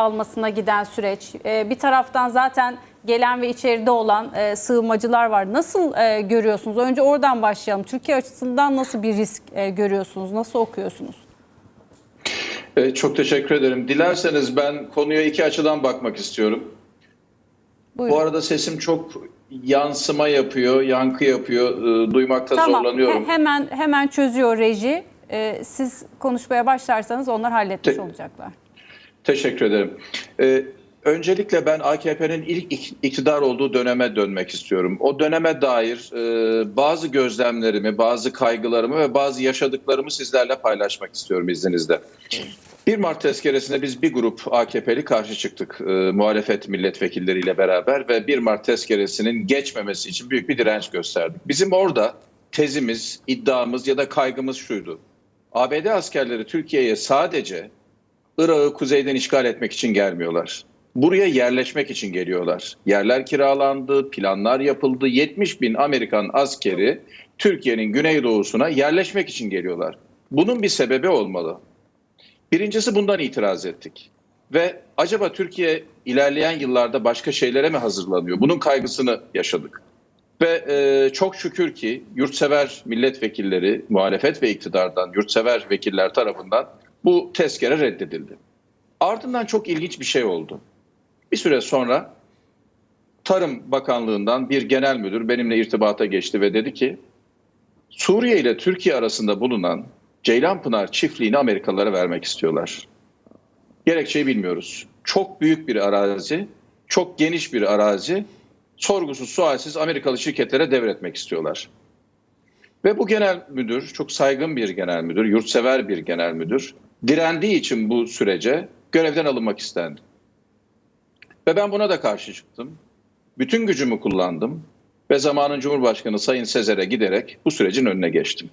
almasına giden süreç. Ee, Bir taraftan zaten gelen ve içeride olan e, sığınmacılar var. Nasıl e, görüyorsunuz? Önce oradan başlayalım. Türkiye açısından nasıl bir risk e, görüyorsunuz? Nasıl okuyorsunuz? Çok teşekkür ederim. Dilerseniz ben konuya iki açıdan bakmak istiyorum. Buyurun. Bu arada sesim çok yansıma yapıyor, yankı yapıyor. Duymakta tamam. zorlanıyorum. he- hemen hemen çözüyor reji. Siz konuşmaya başlarsanız onlar halletmiş Te- olacaklar. Teşekkür ederim. E, öncelikle ben AKP'nin ilk ik- iktidar olduğu döneme dönmek istiyorum. O döneme dair e, bazı gözlemlerimi, bazı kaygılarımı ve bazı yaşadıklarımı sizlerle paylaşmak istiyorum izninizle. 1 Mart tezkeresine biz bir grup AKP'li karşı çıktık e, muhalefet milletvekilleriyle beraber ve 1 Mart tezkeresinin geçmemesi için büyük bir direnç gösterdik. Bizim orada tezimiz, iddiamız ya da kaygımız şuydu. ABD askerleri Türkiye'ye sadece Irak'ı kuzeyden işgal etmek için gelmiyorlar. Buraya yerleşmek için geliyorlar. Yerler kiralandı, planlar yapıldı. 70 bin Amerikan askeri Türkiye'nin güneydoğusuna yerleşmek için geliyorlar. Bunun bir sebebi olmalı. Birincisi bundan itiraz ettik. Ve acaba Türkiye ilerleyen yıllarda başka şeylere mi hazırlanıyor? Bunun kaygısını yaşadık. Ve e, çok şükür ki yurtsever milletvekilleri, muhalefet ve iktidardan yurtsever vekiller tarafından bu tezkere reddedildi. Ardından çok ilginç bir şey oldu. Bir süre sonra Tarım Bakanlığı'ndan bir genel müdür benimle irtibata geçti ve dedi ki Suriye ile Türkiye arasında bulunan Ceylanpınar çiftliğini Amerikalılara vermek istiyorlar. Gerekçeyi bilmiyoruz. Çok büyük bir arazi, çok geniş bir arazi, sorgusuz sualsiz Amerikalı şirketlere devretmek istiyorlar. Ve bu genel müdür, çok saygın bir genel müdür, yurtsever bir genel müdür, direndiği için bu sürece görevden alınmak istendi. Ve ben buna da karşı çıktım. Bütün gücümü kullandım ve zamanın Cumhurbaşkanı Sayın Sezer'e giderek bu sürecin önüne geçtim.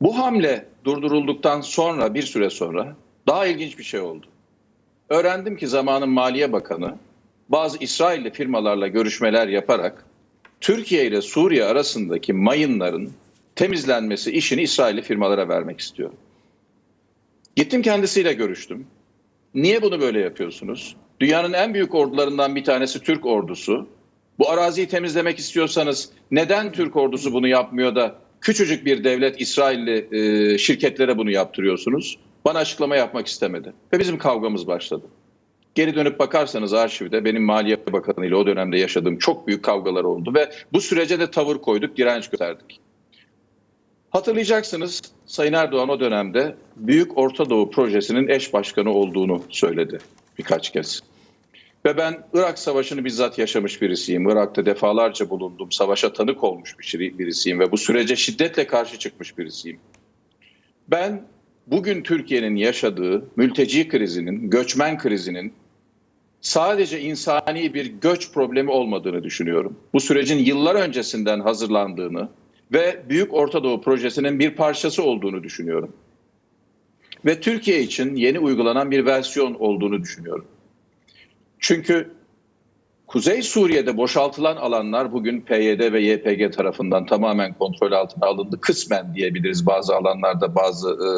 Bu hamle durdurulduktan sonra bir süre sonra daha ilginç bir şey oldu. Öğrendim ki zamanın Maliye Bakanı bazı İsrailli firmalarla görüşmeler yaparak Türkiye ile Suriye arasındaki mayınların temizlenmesi işini İsrailli firmalara vermek istiyor. Gittim kendisiyle görüştüm. Niye bunu böyle yapıyorsunuz? Dünyanın en büyük ordularından bir tanesi Türk ordusu. Bu araziyi temizlemek istiyorsanız neden Türk ordusu bunu yapmıyor da küçücük bir devlet İsrailli e, şirketlere bunu yaptırıyorsunuz? Bana açıklama yapmak istemedi. Ve bizim kavgamız başladı. Geri dönüp bakarsanız arşivde benim Maliye Bakanı ile o dönemde yaşadığım çok büyük kavgalar oldu ve bu sürece de tavır koyduk, direnç gösterdik. Hatırlayacaksınız Sayın Erdoğan o dönemde Büyük Orta Doğu Projesi'nin eş başkanı olduğunu söyledi birkaç kez. Ve ben Irak Savaşı'nı bizzat yaşamış birisiyim. Irak'ta defalarca bulundum. Savaşa tanık olmuş bir birisiyim ve bu sürece şiddetle karşı çıkmış birisiyim. Ben bugün Türkiye'nin yaşadığı mülteci krizinin, göçmen krizinin sadece insani bir göç problemi olmadığını düşünüyorum. Bu sürecin yıllar öncesinden hazırlandığını ve Büyük Orta Doğu Projesi'nin bir parçası olduğunu düşünüyorum. Ve Türkiye için yeni uygulanan bir versiyon olduğunu düşünüyorum. Çünkü Kuzey Suriye'de boşaltılan alanlar bugün PYD ve YPG tarafından tamamen kontrol altına alındı. Kısmen diyebiliriz bazı alanlarda bazı e,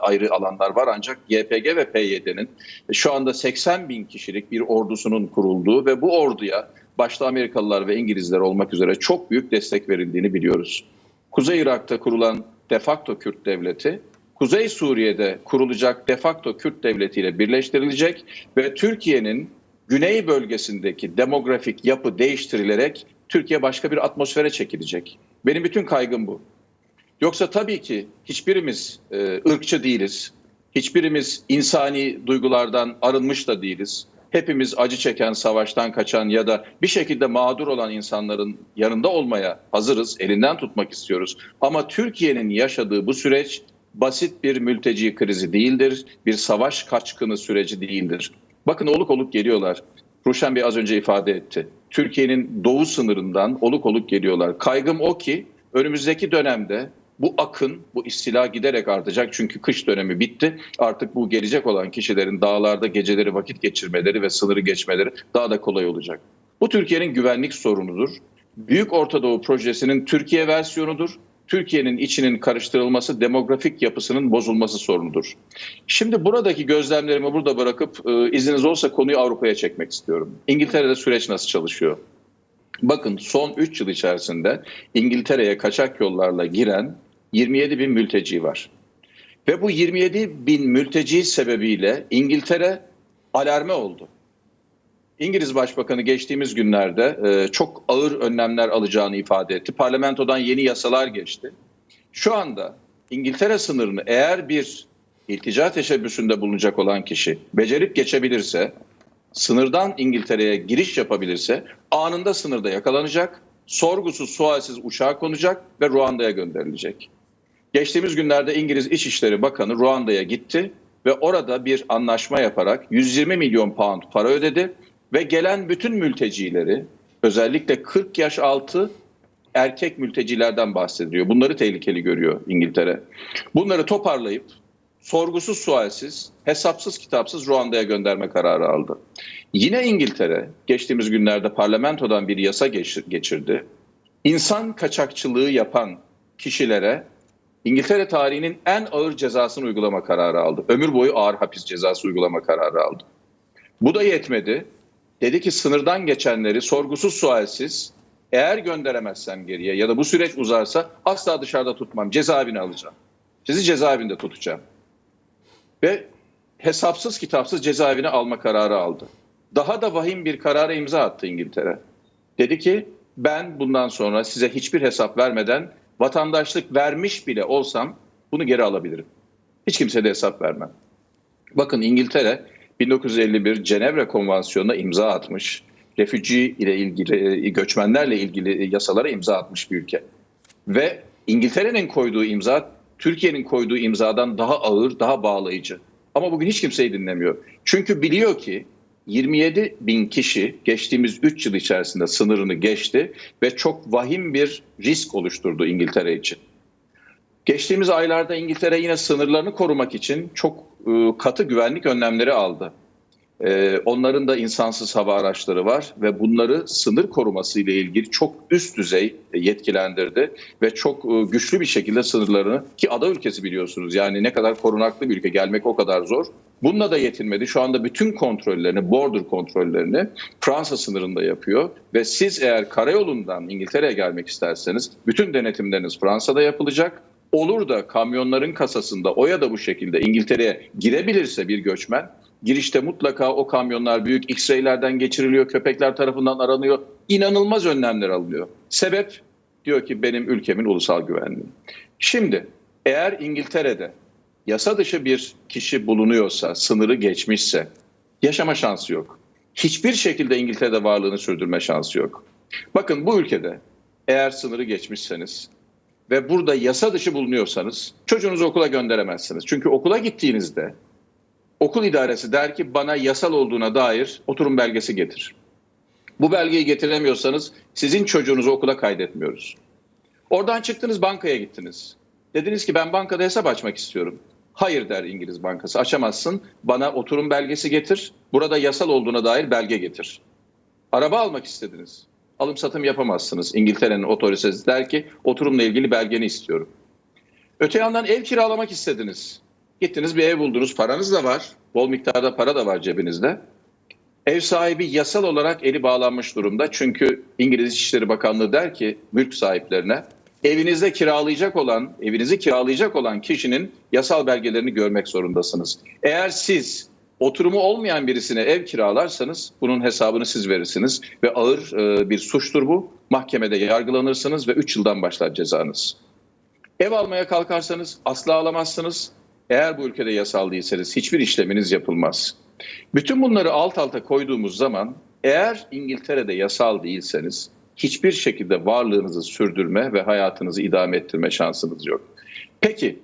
ayrı alanlar var ancak YPG ve PYD'nin şu anda 80 bin kişilik bir ordusunun kurulduğu ve bu orduya başta Amerikalılar ve İngilizler olmak üzere çok büyük destek verildiğini biliyoruz. Kuzey Irak'ta kurulan de facto Kürt devleti Kuzey Suriye'de kurulacak de facto Kürt devletiyle birleştirilecek ve Türkiye'nin güney bölgesindeki demografik yapı değiştirilerek Türkiye başka bir atmosfere çekilecek. Benim bütün kaygım bu. Yoksa tabii ki hiçbirimiz e, ırkçı değiliz. Hiçbirimiz insani duygulardan arınmış da değiliz. Hepimiz acı çeken, savaştan kaçan ya da bir şekilde mağdur olan insanların yanında olmaya hazırız, elinden tutmak istiyoruz. Ama Türkiye'nin yaşadığı bu süreç basit bir mülteci krizi değildir, bir savaş kaçkını süreci değildir. Bakın oluk oluk geliyorlar. Ruşen Bey az önce ifade etti. Türkiye'nin doğu sınırından oluk oluk geliyorlar. Kaygım o ki önümüzdeki dönemde bu akın, bu istila giderek artacak. Çünkü kış dönemi bitti. Artık bu gelecek olan kişilerin dağlarda geceleri vakit geçirmeleri ve sınırı geçmeleri daha da kolay olacak. Bu Türkiye'nin güvenlik sorunudur. Büyük Orta Doğu Projesi'nin Türkiye versiyonudur. Türkiye'nin içinin karıştırılması, demografik yapısının bozulması sorunudur. Şimdi buradaki gözlemlerimi burada bırakıp e, izniniz olsa konuyu Avrupa'ya çekmek istiyorum. İngiltere'de süreç nasıl çalışıyor? Bakın son 3 yıl içerisinde İngiltere'ye kaçak yollarla giren 27 bin mülteci var. Ve bu 27 bin mülteci sebebiyle İngiltere alarme oldu. İngiliz Başbakanı geçtiğimiz günlerde e, çok ağır önlemler alacağını ifade etti. Parlamentodan yeni yasalar geçti. Şu anda İngiltere sınırını eğer bir iltica teşebbüsünde bulunacak olan kişi becerip geçebilirse, sınırdan İngiltere'ye giriş yapabilirse anında sınırda yakalanacak, sorgusuz sualsiz uçağa konacak ve Ruanda'ya gönderilecek. Geçtiğimiz günlerde İngiliz İçişleri Bakanı Ruanda'ya gitti ve orada bir anlaşma yaparak 120 milyon pound para ödedi ve gelen bütün mültecileri özellikle 40 yaş altı erkek mültecilerden bahsediyor. Bunları tehlikeli görüyor İngiltere. Bunları toparlayıp sorgusuz sualsiz, hesapsız kitapsız Ruanda'ya gönderme kararı aldı. Yine İngiltere geçtiğimiz günlerde parlamentodan bir yasa geçir- geçirdi. İnsan kaçakçılığı yapan kişilere İngiltere tarihinin en ağır cezasını uygulama kararı aldı. Ömür boyu ağır hapis cezası uygulama kararı aldı. Bu da yetmedi. Dedi ki sınırdan geçenleri sorgusuz sualsiz eğer gönderemezsem geriye ya da bu süreç uzarsa asla dışarıda tutmam. Cezaevine alacağım. Sizi cezaevinde tutacağım. Ve hesapsız kitapsız cezaevine alma kararı aldı. Daha da vahim bir karara imza attı İngiltere. Dedi ki ben bundan sonra size hiçbir hesap vermeden vatandaşlık vermiş bile olsam bunu geri alabilirim. Hiç kimseye de hesap vermem. Bakın İngiltere 1951 Cenevre Konvansiyonu'na imza atmış. Refüji ile ilgili, e, göçmenlerle ilgili yasalara imza atmış bir ülke. Ve İngiltere'nin koyduğu imza Türkiye'nin koyduğu imzadan daha ağır, daha bağlayıcı. Ama bugün hiç kimseyi dinlemiyor. Çünkü biliyor ki 27 bin kişi geçtiğimiz 3 yıl içerisinde sınırını geçti ve çok vahim bir risk oluşturdu İngiltere için. Geçtiğimiz aylarda İngiltere yine sınırlarını korumak için çok e, katı güvenlik önlemleri aldı. E, onların da insansız hava araçları var ve bunları sınır koruması ile ilgili çok üst düzey yetkilendirdi ve çok e, güçlü bir şekilde sınırlarını ki ada ülkesi biliyorsunuz yani ne kadar korunaklı bir ülke gelmek o kadar zor. Bununla da yetinmedi. Şu anda bütün kontrollerini, border kontrollerini Fransa sınırında yapıyor ve siz eğer karayolundan İngiltere'ye gelmek isterseniz bütün denetimleriniz Fransa'da yapılacak. Olur da kamyonların kasasında o ya da bu şekilde İngiltere'ye girebilirse bir göçmen girişte mutlaka o kamyonlar büyük X-ray'lerden geçiriliyor, köpekler tarafından aranıyor. İnanılmaz önlemler alınıyor. Sebep diyor ki benim ülkemin ulusal güvenliği. Şimdi eğer İngiltere'de yasa dışı bir kişi bulunuyorsa, sınırı geçmişse yaşama şansı yok. Hiçbir şekilde İngiltere'de varlığını sürdürme şansı yok. Bakın bu ülkede eğer sınırı geçmişseniz ve burada yasa dışı bulunuyorsanız çocuğunuzu okula gönderemezsiniz. Çünkü okula gittiğinizde okul idaresi der ki bana yasal olduğuna dair oturum belgesi getir. Bu belgeyi getiremiyorsanız sizin çocuğunuzu okula kaydetmiyoruz. Oradan çıktınız bankaya gittiniz. Dediniz ki ben bankada hesap açmak istiyorum. Hayır der İngiliz Bankası açamazsın bana oturum belgesi getir. Burada yasal olduğuna dair belge getir. Araba almak istediniz. Alım satım yapamazsınız. İngiltere'nin otoritesi der ki oturumla ilgili belgeni istiyorum. Öte yandan ev kiralamak istediniz. Gittiniz bir ev buldunuz. Paranız da var. Bol miktarda para da var cebinizde. Ev sahibi yasal olarak eli bağlanmış durumda. Çünkü İngiliz İçişleri Bakanlığı der ki mülk sahiplerine evinizde kiralayacak olan, evinizi kiralayacak olan kişinin yasal belgelerini görmek zorundasınız. Eğer siz oturumu olmayan birisine ev kiralarsanız bunun hesabını siz verirsiniz ve ağır e, bir suçtur bu. Mahkemede yargılanırsınız ve 3 yıldan başlar cezanız. Ev almaya kalkarsanız asla alamazsınız. Eğer bu ülkede yasal değilseniz hiçbir işleminiz yapılmaz. Bütün bunları alt alta koyduğumuz zaman eğer İngiltere'de yasal değilseniz hiçbir şekilde varlığınızı sürdürme ve hayatınızı idame ettirme şansınız yok. Peki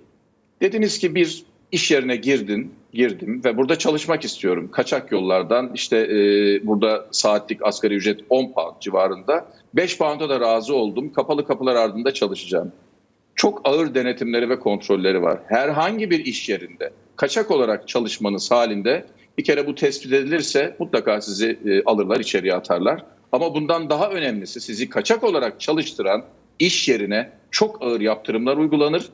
dediniz ki bir iş yerine girdin, girdim ve burada çalışmak istiyorum. Kaçak yollardan işte e, burada saatlik asgari ücret 10 pound civarında. 5 pound'a da razı oldum. Kapalı kapılar ardında çalışacağım çok ağır denetimleri ve kontrolleri var. Herhangi bir iş yerinde kaçak olarak çalışmanız halinde bir kere bu tespit edilirse mutlaka sizi e, alırlar içeriye atarlar. Ama bundan daha önemlisi sizi kaçak olarak çalıştıran iş yerine çok ağır yaptırımlar uygulanır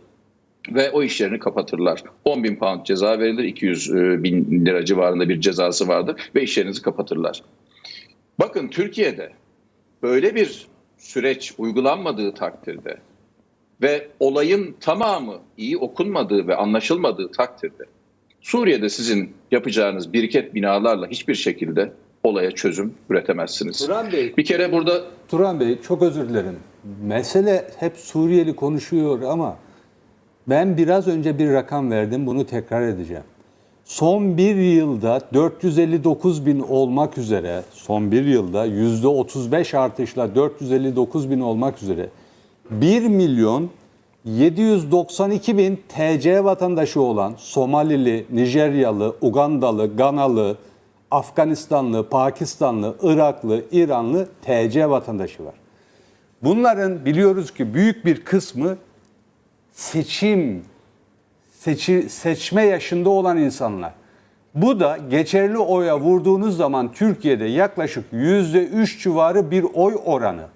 ve o iş yerini kapatırlar. 10 bin pound ceza verilir, 200 bin lira civarında bir cezası vardır ve iş yerinizi kapatırlar. Bakın Türkiye'de böyle bir süreç uygulanmadığı takdirde ve olayın tamamı iyi okunmadığı ve anlaşılmadığı takdirde Suriye'de sizin yapacağınız biriket binalarla hiçbir şekilde olaya çözüm üretemezsiniz. Turan Bey, Bir kere burada Turan Bey çok özür dilerim. Mesele hep Suriyeli konuşuyor ama ben biraz önce bir rakam verdim bunu tekrar edeceğim. Son bir yılda 459 bin olmak üzere, son bir yılda yüzde 35 artışla 459 bin olmak üzere 1 milyon 792 bin TC vatandaşı olan Somalili, Nijeryalı, Ugandalı, Ganalı, Afganistanlı, Pakistanlı, Iraklı, İranlı TC vatandaşı var. Bunların biliyoruz ki büyük bir kısmı seçim seçi, seçme yaşında olan insanlar. Bu da geçerli oya vurduğunuz zaman Türkiye'de yaklaşık %3 civarı bir oy oranı.